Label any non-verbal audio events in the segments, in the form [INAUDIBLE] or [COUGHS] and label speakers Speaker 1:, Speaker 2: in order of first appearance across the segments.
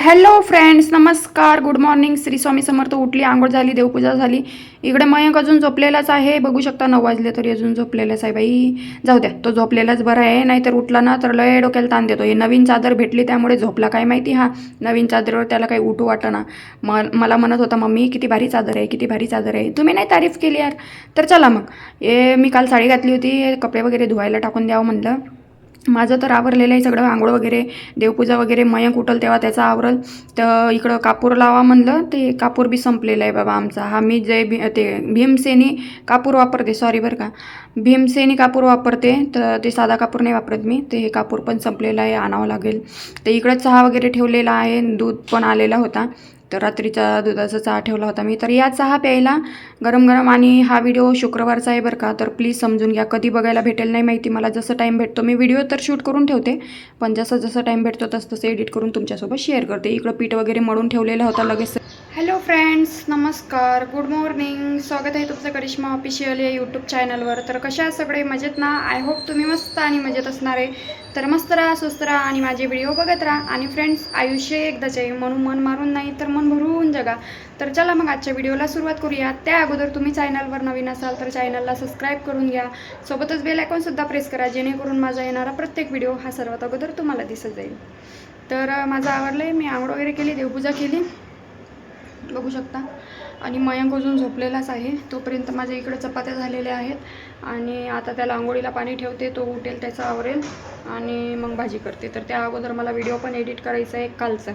Speaker 1: Hello friends नमस्कार. Good morning. Shri Swami Samarth उठली आंघोळ झाली देवपूजा झाली. इकडे मयंक अजून झोपलेलाच आहे. बघू शकता नऊ वाजले तरी अजून झोपलेलाच आहे बाई. जाऊ द्या तो झोपलेलाच बरा आहे. नाहीतर उठला ना तर लय डोक्याला ताण देतो. हे नवीन चादर भेटली त्यामुळे झोपला काय माहिती हा? नवीन चादरवर त्याला काही उठू वाटना. म मला म्हणत होता मम्मी किती भारी चादर आहे किती भारी चादर आहे. तुम्ही नाही तारीफ केली यार. तर चला मग. हे मी काल साडी घातली होती. हे कपडे वगैरे धुवायला टाकून द्यावं म्हणलं. माझं तर आवरलेलं आहे सगळं आंघोळ वगैरे देवपूजा वगैरे मयंक उठल तेव्हा त्याचा आवरल. तर इकडं कापूर लावा म्हणलं ते कापूर बी संपलेलं आहे बाबा आमचा. हा मी जय भी ते भीमसेनी कापूर वापरते सॉरी बरं का. भीमसेनी कापूर वापरते तर ते साधा कापूर नाही वापरत मी ते हे कापूर पण संपलेलं आहे आणावं लागेल. तर इकडं चहा वगैरे ठेवलेला आहे दूध पण आलेला होता. तर रात्रीचा दुधाचा चहा ठेवला होता मी. तर या चहा प्यायला गरम गरम आणि हा व्हिडिओ शुक्रवारचा आहे बरं का. तर प्लीज समजून घ्या कधी बघायला भेटेल नाही माहिती मला. जसं टाईम भेटतो मी व्हिडिओ तर शूट करून ठेवते पण जसं जसं टाईम भेटतो तसं तसं एडिट करून तुमच्यासोबत शेअर करते. इकडं पीठ वगैरे मळून ठेवलेलं होता लगेच. हॅलो फ्रेंड्स नमस्कार. गुड मॉर्निंग स्वागत आहे तुमचं करिश्मा ऑफिशियल या यूट्यूब चॅनलवर तर कशा सगळे? मजेत ना? आय होप तुम्ही मस्त आणि मजेत असणार आहे. तर मस्त राहा स्वस्त राहा आणि माझे व्हिडिओ बघत राहा. आणि फ्रेंड्स आयुष्य एकदाच आहे. म्हणून मन मारून नाही तर मन भरून जगा. तर चला मग आजच्या व्हिडिओला सुरुवात करूया. त्या अगोदर तुम्ही चॅनलवर नवीन असाल तर चॅनलला सबस्क्राईब करून घ्या. सोबतच बेल आयकॉनसुद्धा प्रेस करा जेणेकरून माझा येणारा प्रत्येक व्हिडिओ हा सर्वात अगोदर तुम्हाला दिसत जाईल. तर माझं आवडलं आहे मी आंघोळ वगैरे केली देवपूजा केली. बघू शकता. आणि मयंक अजून झोपलेलाच आहे. तोपर्यंत माझ्या इकडे चपात्या झालेल्या आहेत. आणि आता त्याला आंघोळीला पाणी ठेवते. तो उठेल त्याचा आवरेल. आणि मग भाजी करते. तर त्या अगोदर मला व्हिडिओ पण एडिट करायचा आहे कालचा.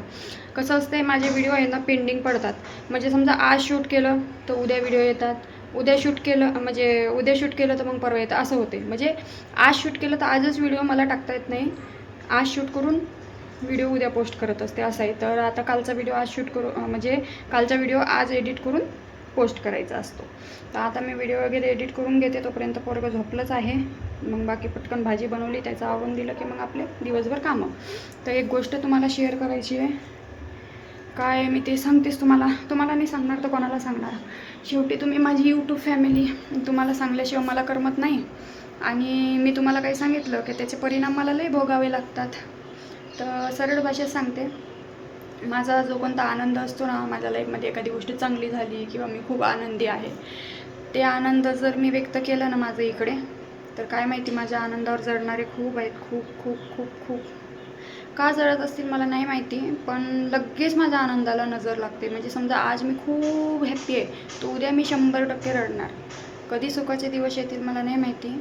Speaker 1: कसं असतं माझे व्हिडिओ आहे ना पेंडिंग पडतात. म्हणजे समजा आज शूट केलं तर उद्या व्हिडिओ येतात. उद्या शूट केलं म्हणजे उद्या शूट केलं तर मग परवा येतं. असं होते म्हणजे आज शूट केलं तर आजच व्हिडिओ मला टाकता येत नाही. आज शूट करून व्हिडिओ उद्या पोस्ट करत असते असं आहे तर आता कालचा व्हिडिओ आज शूट करू म्हणजे कालचा व्हिडिओ आज एडिट करून पोस्ट करायचा असतो. तर आता मी व्हिडिओ वगैरे एडिट करून घेते तोपर्यंत पोरगं झोपलंच आहे. मग बाकी पटकन भाजी बनवली त्याचं आवरून दिलं की मग आपले दिवसभर कामं. तर एक गोष्ट तुम्हाला शेअर करायची आहे. काय मी ते सांगतेच तुम्हाला. तुम्हाला नाही सांगणार तर कोणाला सांगणार? शेवटी तुम्ही माझी यूट्यूब फॅमिली तुम्हाला सांगल्याशिवाय मला करमत नाही. आणि मी तुम्हाला काही सांगितलं की त्याचे परिणाम मला लई भोगावे लागतात. तर सरळ भाषेत सांगते. माझा जो कोणता आनंद असतो ना माझ्या लाईफमध्ये एखादी गोष्ट चांगली झाली किंवा मी खूप आनंदी आहे ते आनंद जर मी व्यक्त केलं ना माझं इकडे तर काय माहिती माझ्या आनंदावर जळणारे खूप आहेत खूप खूप खूप खूप. का जळत असतील मला नाही माहिती पण लगेच माझ्या आनंदाला नजर लागते. म्हणजे समजा आज मी खूप हॅप्पी आहे तर उद्या मी शंभर टक्के रडणार. कधी सुखाचे दिवस येतील मला नाही माहिती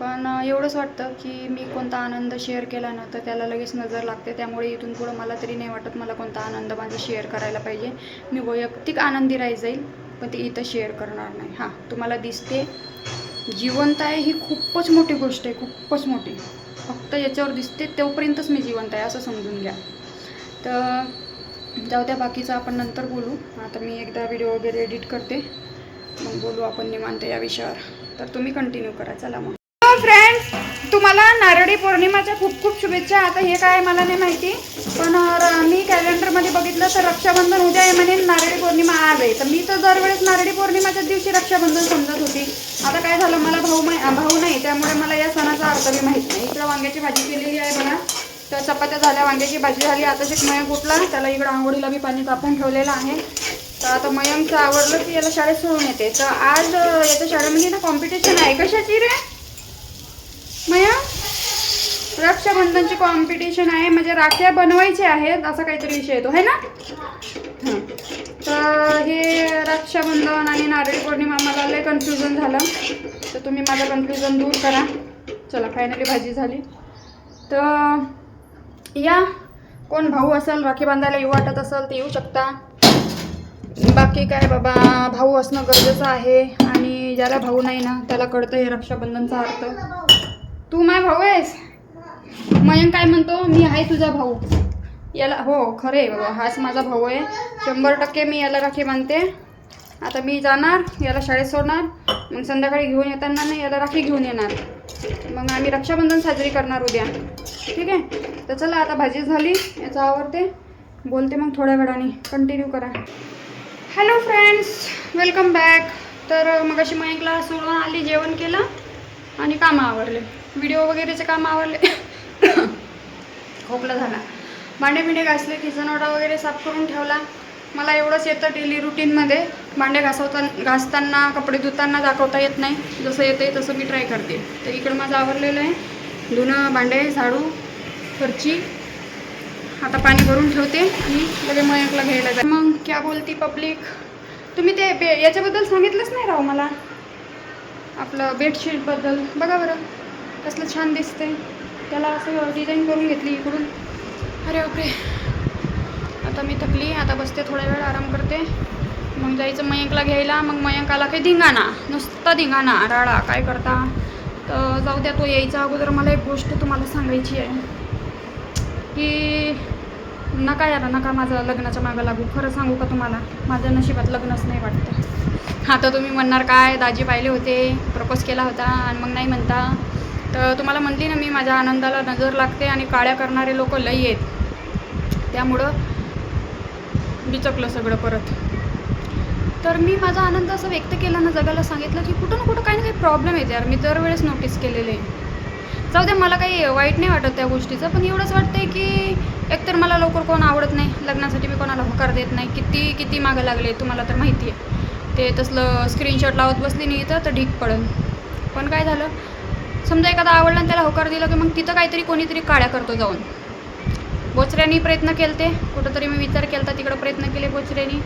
Speaker 1: पण एवढंच वाटतं की मी कोणता आनंद शेअर केला ना तर त्याला लगेच नजर लागते. त्यामुळे इथून पुढं मला तरी नाही वाटत मला कोणता आनंद माझा शेअर करायला पाहिजे. मी वैयक्तिक आनंदी राही जाईल पण ते इथं शेअर करणार नाही. हां तुम्हाला दिसते जिवंत आहे ही खूपच मोठी गोष्ट आहे खूपच मोठी. फक्त याच्यावर दिसते तोपर्यंतच मी जिवंत आहे असं समजून घ्या. तर जाऊ त्या बाकीचं आपण नंतर बोलू. आता मी एकदा व्हिडिओ वगैरे एडिट करते. मग बोलू आपण निवांत या विषयावर. तर तुम्ही कंटिन्यू करा चला मग. फ्रेंड्स तुम्हाला नारळी पौर्णिमाच्या खूप खूप शुभेच्छा. आता हे काय मला नाही माहिती. पण मी कॅलेंडरमध्ये बघितलं तर रक्षाबंधन उद्या आहे म्हणे नारळी पौर्णिमा आज आहे. तर मी तर दरवेळेस नारळी पौर्णिमाच्या दिवशी रक्षाबंधन समजत होती. आता काय झालं मला भाऊ भाऊ नाही. त्यामुळे मला या सणाचा अर्थ बी माहीत नाही. इकडं वांग्याची भाजी केलेली आहे बघा. तर चपात्या झाल्या वांग्याची भाजी झाली. आता एक मयंक उठला त्याला इकडं आंघोळीला मी पाणी तापून ठेवलेलं आहे. तर आता मयंकचं आवडलं की याला शाळेत सोडून येते. तर आज याच्या शाळेमध्ये ना कॉम्पिटिशन आहे. कशाची रे मया रक्षाबंधनची कॉम्पिटिशन आहे. म्हणजे राख्या बनवायच्या आहेत असा काहीतरी विषय येतो. है ना? तर हे रक्षाबंधन आणि नारळी पौर्णिमा मला लय कन्फ्युजन झालं. तर तुम्ही माझं कन्फ्युजन दूर करा. चला फायनली भाजी झाली. तर या. कोण भाऊ असेल राखी बांधायला येऊ वाटत असेल ते येऊ शकता. बाकी काय बाबा भाऊ असणं गरजेचं आहे. आणि ज्याला भाऊ नाही ना त्याला कळतं हे रक्षाबंधनचा अर्थ. तू माय भाऊ आहेस? मयंक काय म्हणतो? मी आहे तुझा भाऊ. याला हो खरं आहे बाबा हाच माझा भाऊ आहे. शंभर टक्के मी याला राखी बांधते. आता मी जाणार याला शाळेत सोडणार. मग संध्याकाळी घेऊन येताना नाही याला राखी घेऊन येणार. मग आम्ही रक्षाबंधन साजरी करणार उद्या. ठीक आहे? तर चला आता भाजी झाली याचं आवडते बोलते मग थोड्या वेळाने. कंटिन्यू करा. हॅलो फ्रेंड्स वेलकम बॅक तर मग अशी मयंकला सोडून आली जेवण केलं आणि कामं आवरले. व्हिडिओ वगैरेचे कामं आवरले. [COUGHS] खोकला झाला. भांडे बिंडे घासले किचन ओटा वगैरे साफ करून ठेवला. मला एवढंच येतं डेली रुटीनमध्ये भांडे घासवता घासताना कपडे धुताना दाखवता येत नाही. जसं येते तसं मी ट्राय करते. तर इकडं माझं आवरलेलं आहे. धुणं भांडे झाडू फरची. आता पाणी भरून ठेवते आणि लगे मयंकला घ्यायला जाते. मग क्या बोलती पब्लिक तुम्ही ते बे याच्याबद्दल सांगितलंच नाही राव मला. आपलं बेडशीटबद्दल बघा बरं. कसलं छान दिसते त्याला असं डिझाईन करून घेतली इकडून. अरे ओके आता मी थकली आता बसते थोडा वेळ आराम करते. मग जायचं मयंकला घ्यायला मग मयंक आला काही धिंगाणा नुसता धिंगाणा राडा काय करता? तर जाऊ द्या तो यायचा अगोदर मला एक गोष्ट तुम्हाला सांगायची आहे. की नका यार नका माझं लग्नाच्या मागं लागू. खरं सांगू का तुम्हाला? माझ्या नशिबात लग्नच नाही वाटतं. आता तुम्ही म्हणणार काय दाजी पाहिले होते प्रपोज केला होता आणि मग नाही म्हणता. तर तुम्हाला म्हणली ना मी माझ्या आनंदाला नजर लागते आणि काळ्या करणारे लोक लई आहेत. त्यामुळं बिचकलं सगळं परत. तर मी माझा आनंद असं व्यक्त केला ना जगाला सांगितलं की कुठं ना कुठं काही ना काही प्रॉब्लेम येते यार. मी दरवेळेस नोटीस केलेले आहे. जाऊ द्या मला काही वाईट नाही वाटत त्या गोष्टीचं पण एवढंच वाटतंय की एकतर मला लवकर कोण आवडत नाही. लग्नासाठी मी कोणाला होकार देत नाही. किती किती मागं लागले तुम्हाला तर माहिती आहे. ते तसलं स्क्रीनशॉट लावत बसली नाही इथं तर ढीक पडेल पण काय झालं? समजा एखादा आवडला आणि त्याला होकार दिला की मग तिथं काहीतरी कोणीतरी काळ्या करतो जाऊन. बोचऱ्यांनी प्रयत्न केले ते कुठंतरी मी विचार केला होता तिकडं प्रयत्न केले बोचऱ्यांनी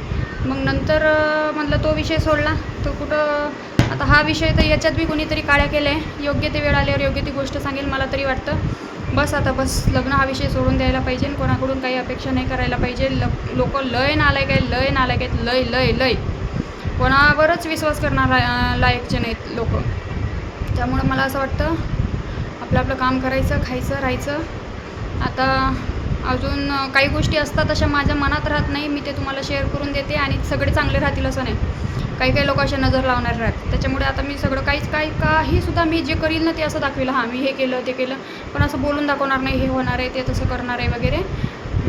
Speaker 1: मग नंतर म्हटलं तो विषय सोडला. तो कुठं आता हा विषय तर याच्यात बी कोणीतरी काळ्या केले योग्य ते वेळ आल्यावर योग्य ती गोष्ट सांगेल मला तरी वाटतं. बस आता बस लग्न हा विषय सोडून द्यायला पाहिजे कोणाकडून काही अपेक्षा नाही करायला पाहिजे. ल लोक लय नालाय काय लय नालायक आहेत लय लय लय. कोणावरच विश्वास करणार लायकचे नाहीत लोक. त्यामुळं मला असं वाटतं आपलं आपलं काम करायचं खायचं राहायचं. आता अजून काही गोष्टी असतात अशा माझ्या मनात राहत नाही मी ते तुम्हाला शेअर करून देते आणि सगळे चांगले राहतील असं नाही. काही काही लोक अशा नजर लावणार राहत. त्याच्यामुळे आता मी सगळं काहीच काही काही सुद्धा मी जे करील ना ते असं दाखवेल. हां मी हे केलं ते केलं. पण असं बोलून दाखवणार नाही हे होणार आहे ते तसं करणार आहे वगैरे.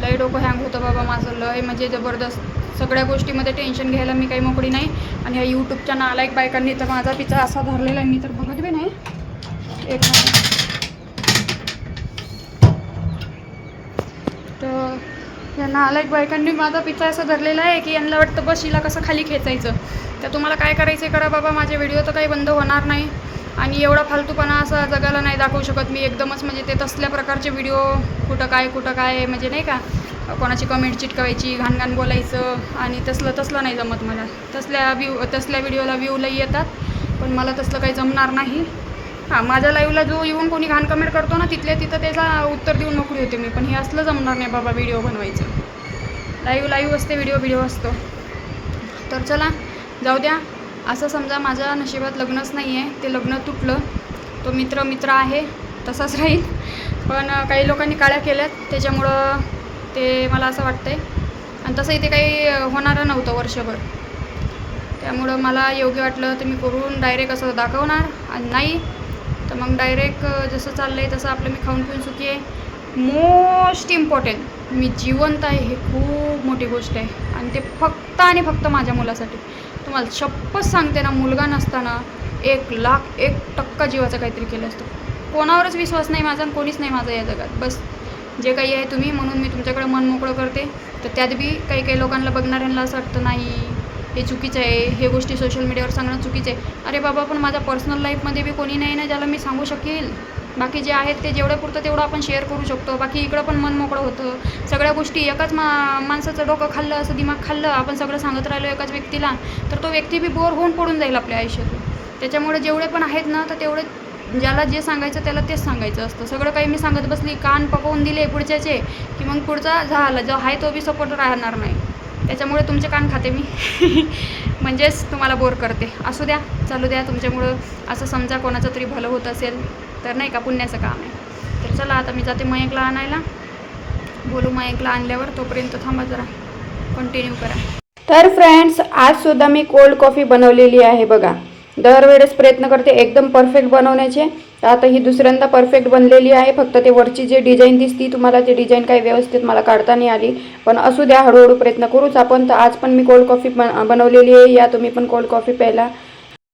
Speaker 1: लय डोकं हँग होतं बाबा माझं लय म्हणजे जबरदस्त. सगळ्या गोष्टीमध्ये टेन्शन घ्यायला मी काही मोकळी नाही. आणि ह्या यूट्यूबच्या नालायक बायकांनी तर माझा पिचा असा धरलेला आहे मी तर बघत बी नाही. एक मिनिट. यांना आला एक बायकांनी माझा पिता असं धरलेला आहे की यांना वाटतं बस हिला कसं खाली खेचायचं. तर तुम्हाला काय करायचं आहे करा बाबा माझे व्हिडिओ तर काही बंद होणार नाही. आणि एवढा फालतूपणा असा जगाला नाही दाखवू शकत मी. एकदमच म्हणजे ते तसल्या प्रकारचे व्हिडिओ कुठं काय कुठं काय म्हणजे नाही का कोणाची कमेंट चिटकवायची घाण घाण बोलायचं. आणि तसलं तसलं नाही जमत मला. तसल्या व्ह्यू तसल्या व्हिडिओला व्ह्यू लई येतात. पण मला तसलं काही जमणार नाही. हां माझ्या लाईव्हला जो येऊन कोणी घाण कमेंट करतो ना तिथल्या तिथं त्याचा उत्तर देऊन नोकरी होते मी पण हे असलं जमणार नाही बाबा व्हिडिओ बनवायचं. लाईव्ह लाईव्ह असते व्हिडिओ व्हिडिओ असतो. तर चला जाऊ द्या. असं समजा माझ्या नशिबात लग्नच नाही आहे ते लग्न तुटलं. तो मित्र मित्र आहे तसाच राहील. पण काही लोकांनी काळ्या केल्यात त्याच्यामुळं ते मला असं वाटतं आहे आणि तसंही ते काही होणारं नव्हतं वर्षभर. त्यामुळं मला योग्य वाटलं तर मी करून डायरेक्ट असं दाखवणार. आणि नाही तर मग डायरेक्ट जसं चाललं आहे तसं आपलं मी खाऊन पिऊन सुखी आहे. मोस्ट इम्पॉर्टंट मी जिवंत आहे हे खूप मोठी गोष्ट आहे. आणि ते फक्त आणि फक्त माझ्या मुलासाठी. तुम्हाला शपथ सांगते ना मुलगा नसताना एक लाख एक टक्का जीवाचं काहीतरी केलं असतं. कोणावरच विश्वास नाही माझा आणि कोणीच नाही माझा या जगात. बस जे काही आहे तुम्ही म्हणून मी तुमच्याकडे मन मोकळं करते. तर त्यात बी काही काही लोकांना बघणाऱ्यांना असं वाटतं नाही हे चुकीचं आहे हे गोष्टी सोशल मीडियावर सांगणं चुकीचं आहे. अरे बाबा पण माझ्या पर्सनल लाईफमध्ये बी कोणी नाही ना ज्याला मी सांगू शकेल? बाकी जे आहेत ते जेवढं पुरतं तेवढं आपण शेअर करू शकतो. बाकी इकडं पण मन मोकळं होतं. सगळ्या गोष्टी एकाच मा माणसाचं डोकं खाल्लं असं दिमाग खाल्लं आपण सगळं सांगत राहिलो एकाच व्यक्तीला तर तो व्यक्ती बी बोर होऊन पडून जाईल आपल्या आयुष्यातून. त्याच्यामुळे जेवढे पण आहेत ना तर तेवढे ज्याला जे सांगायचं त्याला तेच सांगायचं असतं. सगळं काही मी सांगत बसली कान पकवून दिले पुढच्याचे की मग पुढचा झाला जो आहे तो बी सपोर्ट राहणार नाही. त्याच्यामुळे तुमचे कान खाते मी. [LAUGHS] म्हणजेच तुम्हाला बोर करते. असू द्या चालू द्या. तुमच्यामुळं असं समजा कोणाचं तरी भलं होत असेल तर नाही का पुण्याचं काम आहे. तर चला आता मी जाते मयकला आणायला. बोलू मयकला आणल्यावर तोपर्यंत थांबा जरा. कंटिन्यू करा. तर फ्रेंड्स आजसुद्धा मी कोल्ड कॉफी बनवलेली आहे बघा. दरवेळेस प्रयत्न करते एकदम परफेक्ट बनवण्याचे. आता ही दुसऱ्यांदा परफेक्ट बनलेली आहे. फक्त ते वरची जे डिझाईन दिसती तुम्हाला ते डिझाईन काही व्यवस्थित मला काढता नाही आली. पण असू द्या हळूहळू प्रयत्न करूच आपण. तर आज पण मी कोल्ड कॉफी बन बनवलेली आहे. या तुम्ही पण कोल्ड कॉफी प्यायला.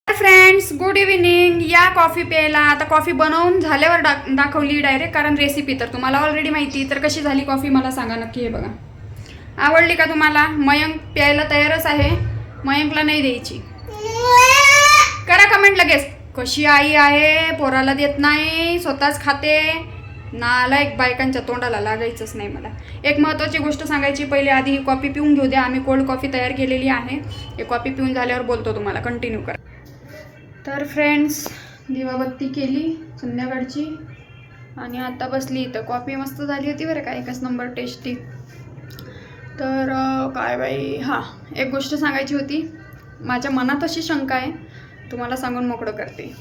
Speaker 1: फ्रेंड्स गुड इव्हिनिंग या कॉफी प्यायला. आता कॉफी बनवून झाल्यावर डा दाखवली डायरेक्ट कारण रेसिपी तर तुम्हाला ऑलरेडी माहिती तर कशी झाली कॉफी मला सांगा नक्की हे बघा. आवडली का तुम्हाला? मयंक प्यायला तयारच आहे. मयंकला नाही द्यायची. करा कमेंट लगेच. कशी आई आहे? पोराला देत नाही स्वतःच खाते. नालायक बायकांच्या तोंडाला लागायचंच नाही मला. एक महत्त्वाची गोष्ट सांगायची पहिले आधी ही कॉफी पिऊन घेऊ द्या. आम्ही कोल्ड कॉफी तयार केलेली आहे. हे कॉफी पिऊन झाल्यावर बोलतो तुम्हाला कंटिन्यू करा. तर फ्रेंड्स दिवाबत्ती केली संध्याकाळची. आणि आता बसली इथं. कॉफी मस्त झाली होती बरं का एकच नंबर टेस्टी. तर काय बाई हां एक गोष्ट सांगायची होती. माझ्या मनात अशी शंका आहे तुम्हाला सांगून मोकळं करते.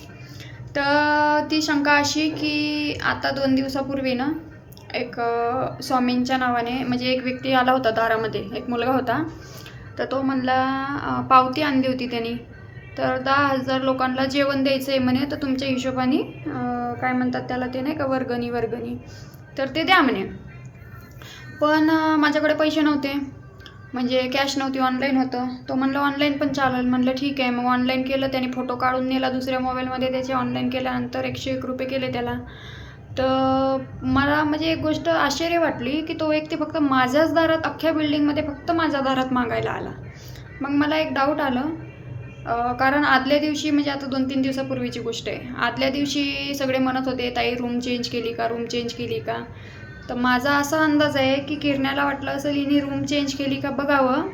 Speaker 1: तर ती शंका अशी की आता दोन दिवसापूर्वी ना एक स्वामींच्या नावाने म्हणजे एक व्यक्ती आला होता दारामध्ये एक मुलगा होता. तर तो म्हणला पावती आणली होती त्यांनी. तर दहा हजार लोकांना जेवण द्यायचं आहे म्हणे तर तुमच्या हिशोबाने काय म्हणतात त्याला ते नाही का वर्गणी वर्गणी. तर ते द्या म्हणे. पण माझ्याकडे पैसे नव्हते. म्हणजे कॅश नव्हती ऑनलाईन होतं. तो म्हणलं ऑनलाईन पण चालेल. म्हणलं ठीक आहे. मग ऑनलाईन केलं त्याने फोटो काढून नेला दुसऱ्या मोबाईलमध्ये त्याचे ऑनलाईन केल्यानंतर एकशे एक रुपये केले त्याला. तर मला म्हणजे एक गोष्ट आश्चर्य वाटली की तो व्यक्ती फक्त माझ्याच दारात अख्ख्या बिल्डिंगमध्ये फक्त माझ्या दारात मागायला आला. मग मला एक डाऊट आलं. कारण आदल्या दिवशी म्हणजे आता दोन तीन दिवसापूर्वीची गोष्ट आहे. आदल्या दिवशी सगळे म्हणत होते ताई रूम चेंज केली का? रूम चेंज केली का? तर माझा असा अंदाज आहे की किरण्याला वाटलं असेल हिने रूम चेंज केली का बघावं.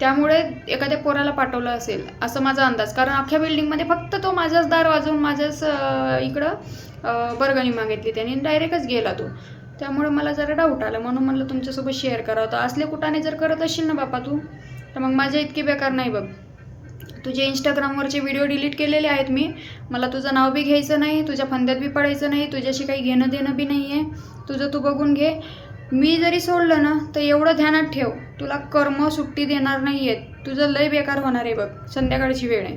Speaker 1: त्यामुळे एखाद्या पोराला पाठवलं असेल असं माझा अंदाज. कारण अख्ख्या बिल्डिंगमध्ये फक्त तो माझाच दार वाजवून माझ्याच इकडं अं, मागितली. त्याने डायरेक्टच गेला तो. त्यामुळे मला जरा डाऊट आला. म्हणून म्हणलं तुमच्यासोबत शेअर करावं. तर असले कुठाने जर करत असशील ना बापा तू तर मग माझ्या इतकी बेकार नाही बघ. तुझे इंस्टाग्रामवरचे व्हिडिओ डिलीट केलेले आहेत मी. मला तुझं नाव बी घ्यायचं नाही तुझ्या फंद्यात बी पडायचं नाही तुझ्याशी काही घेणं देणं बी नाही आहे तुझं तू बघून घे. मी जरी सोडलं ना तर एवढं ध्यानात ठेव. तुला कर्म सुट्टी देणार नाही आहेत तुझं लय बेकार होणार आहे बघ. संध्याकाळची वेळ आहे.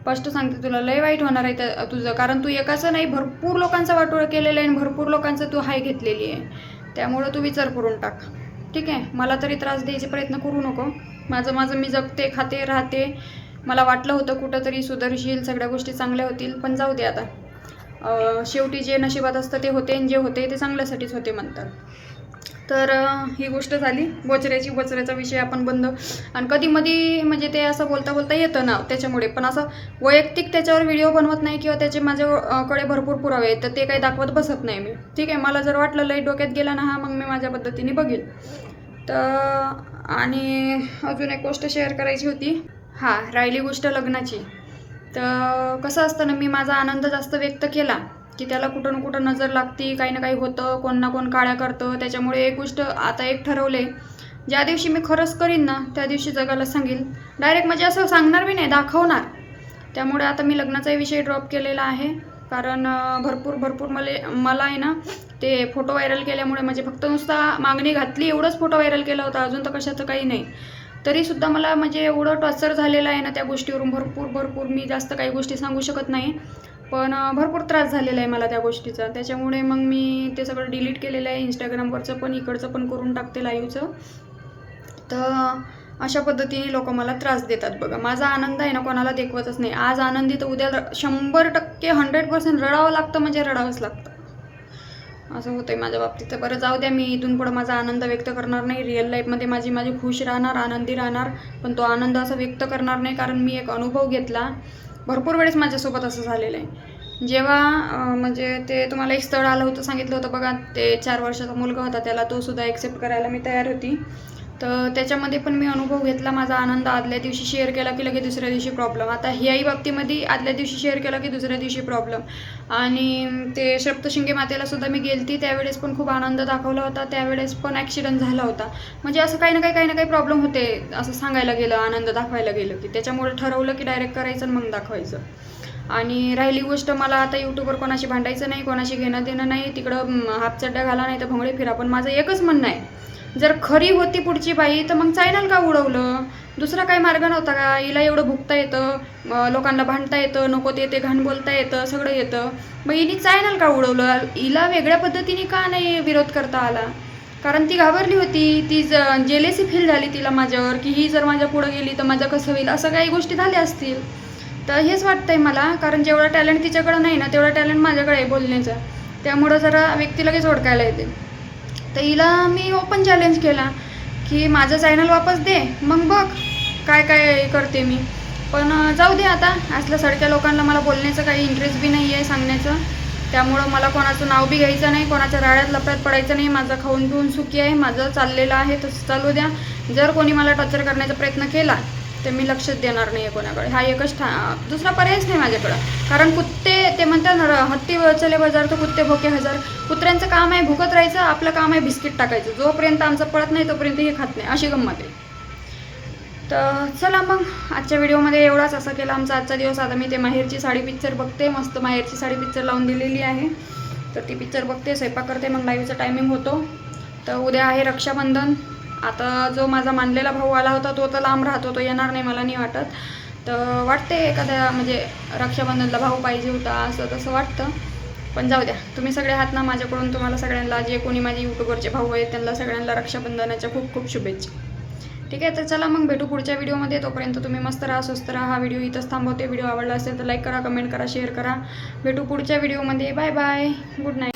Speaker 1: स्पष्ट सांगते तुला लय वाईट होणार आहे तर तुझं. कारण तू एकाचं नाही भरपूर लोकांचा वाटोळ केलेलं आहे आणि भरपूर लोकांचं तू हाय घेतलेली आहे. त्यामुळं तू विचार करून टाक. ठीक आहे? मला तरी त्रास द्यायचे प्रयत्न करू नको. माझं माझं मी जगते खाते राहते. मला वाटलं होतं कुठंतरी सुधरशील सगळ्या गोष्टी चांगल्या होतील पण जाऊ दे आता. शेवटी जे नशिबात असतं ते होते आणि जे होते ते चांगल्यासाठीच होते म्हणतात. तर ही गोष्ट झाली. बोचऱ्याची बोचऱ्याचा विषय आपण बंद. आणि कधीमधी म्हणजे ते असं बोलता बोलता येतं ना त्याच्यामुळे. पण असं वैयक्तिक त्याच्यावर व्हिडिओ बनवत नाही किंवा त्याचे माझ्याकडे भरपूर पुरावे आहेत तर ते काही दाखवत बसत नाही मी. ठीक आहे मला जर वाटलं लई डोक्यात गेला ना हा मग मी माझ्या पद्धतीने बघेल. तर आणि अजून एक गोष्ट शेअर करायची होती. हां राहिली गोष्ट लग्नाची. तर कसं असतं ना मी माझा आनंद जास्त व्यक्त केला की त्याला कुठं ना कुठं नजर लागती काही ना काही होतं कोण ना कोण काळ्या करतं. त्याच्यामुळे एक गोष्ट आता एक ठरवले ज्या दिवशी मी खरंच करीन ना त्या दिवशी जगाला सांगेल. डायरेक्ट म्हणजे असं सांगणार बी नाही दाखवणार. त्यामुळे आता मी लग्नाचाही विषय ड्रॉप केलेला आहे. कारण भरपूर भरपूर मले मला आहे ना ते फोटो व्हायरल केल्यामुळे म्हणजे फक्त नुसता मागणी घातली एवढंच फोटो व्हायरल केला होता. अजून तर कशाचं काही नाही. तरीसुद्धा मला म्हणजे एवढं टॉर्चर झालेलं आहे ना त्या गोष्टीवरून भरपूर भरपूर मी जास्त काही गोष्टी सांगू शकत नाही. पण भरपूर त्रास झालेला आहे मला त्या गोष्टीचा. त्याच्यामुळे मग मी ते सगळं डिलीट केलेलं आहे. इंस्टाग्रामवरचं पण इकडचं पण करून टाकते लाईव्हचं तर अशा पद्धतीने लोक मला त्रास देतात बघा. माझा आनंद आहे ना कोणाला देखवतच नाही. आज आनंदी तर उद्या शंभर टक्के हंड्रेड पर्सेंट रडावं लागतं म्हणजे रडावंच लागतं. असं होतंय माझ्या बाबतीत. तर बरं जाऊ द्या मी इथून पुढं माझा आनंद व्यक्त करणार नाही. रिअल लाईफमध्ये माझी माझी खुश राहणार आनंदी राहणार. पण तो आनंद असा व्यक्त करणार नाही कारण मी एक अनुभव घेतला. भरपूर वेळेस माझ्यासोबत असं झालेलं आहे. जेव्हा म्हणजे ते तुम्हाला एक स्थळ आलं होतं सांगितलं होतं बघा ते चार वर्षाचा मुलगा होता त्याला तो सुद्धा एक्सेप्ट करायला मी तयार होती. तर त्याच्यामध्ये पण मी अनुभव घेतला माझा आनंद आदल्या दिवशी शेअर केला की लगेच दुसऱ्या दिवशी प्रॉब्लेम आता ह्याही बाबतीमध्ये आदल्या दिवशी शेअर केला की दुसऱ्या दिवशी प्रॉब्लेम आणि ते सप्तशिंगे मातेला सुद्धा मी गेलती त्यावेळेस पण खूप आनंद दाखवला होता. त्यावेळेस पण ॲक्सिडंट झाला होता. म्हणजे असं काही ना काही काही ना काही प्रॉब्लेम होते असं सांगायला गेलं आनंद दाखवायला गेलं की. त्याच्यामुळे ठरवलं की डायरेक्ट करायचं आणि मग दाखवायचं. आणि राहिली गोष्ट मला आता यूट्यूबवर कोणाशी भांडायचं नाही कोणाशी घेणं देणं नाही तिकडं हापचड्डा घाला नाही तर भोंगडे फिरा. पण माझं एकच म्हणणं आहे जर खरी होती पुढची बाई तर मग चायनल का उडवलं? दुसरा काही मार्ग नव्हता का? हिला एवढं भुकता येतं लोकांना भांडता येतं नको ते ते घाण बोलता येतं सगळं येतं. मग हिने चायनल का उडवलं? हिला वेगळ्या पद्धतीने का नाही विरोध करता आला? कारण ती घाबरली होती. ती ज जेलेसी फील झाली तिला माझ्यावर की ही जर माझ्या पुढं गेली तर माझं कसं होईल? असं काही गोष्टी झाल्या असतील. तर हेच वाटतंय मला कारण जेवढा टॅलेंट तिच्याकडं नाही ना तेवढा टॅलेंट माझ्याकडे आहे बोलण्याचा. त्यामुळं जरा व्यक्ती लगेच ओळखायला येते. तर हिला मी ओपन चॅलेंज केला की माझं चॅनल वापस दे मग बघ काय काय करते मी. पण जाऊ दे आता. असल्या सडक्या लोकांना मला बोलण्याचं काही इंटरेस्ट बी नाही आहे सांगण्याचं. त्यामुळं मला कोणाचं नाव बी घ्यायचं नाही कोणाच्या राड्यात लपड्यात पडायचं नाही. माझं खाऊन पिऊन सुखी आहे माझं चाललेलं आहे तसं चालू द्या. जर कोणी मला टॉर्चर करण्याचा प्रयत्न केला ते मी लक्षच देणार नाही आहे कोणाकडे. हा एकच ठा दुसरा पर्यायच नाही माझ्याकडं. कारण कुत्ते ते म्हणतात ना हत्ती चले बाजार तर कुत्ते भोके हजार. कुत्र्यांचं काम आहे भुकत राहायचं आपलं काम आहे बिस्किट टाकायचं. जोपर्यंत आमचं पळत नाही तोपर्यंत हे खात नाही. अशी गंमत आहे. तर चला मग आजच्या व्हिडिओमध्ये एवढाच असं केला आमचा आजचा दिवस. आता मी ते माहेरची साडी पिक्चर बघते. मस्त माहेरची साडी पिक्चर लावून दिलेली आहे. तर ती पिक्चर बघते स्वयंपाक करते मग लाईव्हचा टायमिंग होतो. तर उद्या आहे रक्षाबंधन. आता जो माझा मानलेला भाऊ आला होता तो तर लांब राहतो तो येणार नाही मला नाही वाटत. तर वाटते एखाद्या म्हणजे रक्षाबंधनला भाऊ पाहिजे होता असं तसं वाटतं. पण जाऊ द्या तुम्ही सगळे आहात ना माझ्याकडून तुम्हाला सगळ्यांना जे कोणी माझे यूट्यूबवरचे भाऊ आहेत त्यांना सगळ्यांना रक्षाबंधनाच्या खूप खूप शुभेच्छा. ठीक आहे तर चला मग भेटू पुढच्या व्हिडिओमध्ये. तोपर्यंत तुम्ही मस्त राहा स्वस्त राहा. हा व्हिडिओ इथंच थांबवते. व्हिडिओ आवडला असेल तर लाईक करा कमेंट करा शेअर करा. भेटू पुढच्या व्हिडिओमध्ये. Bye bye. Good night.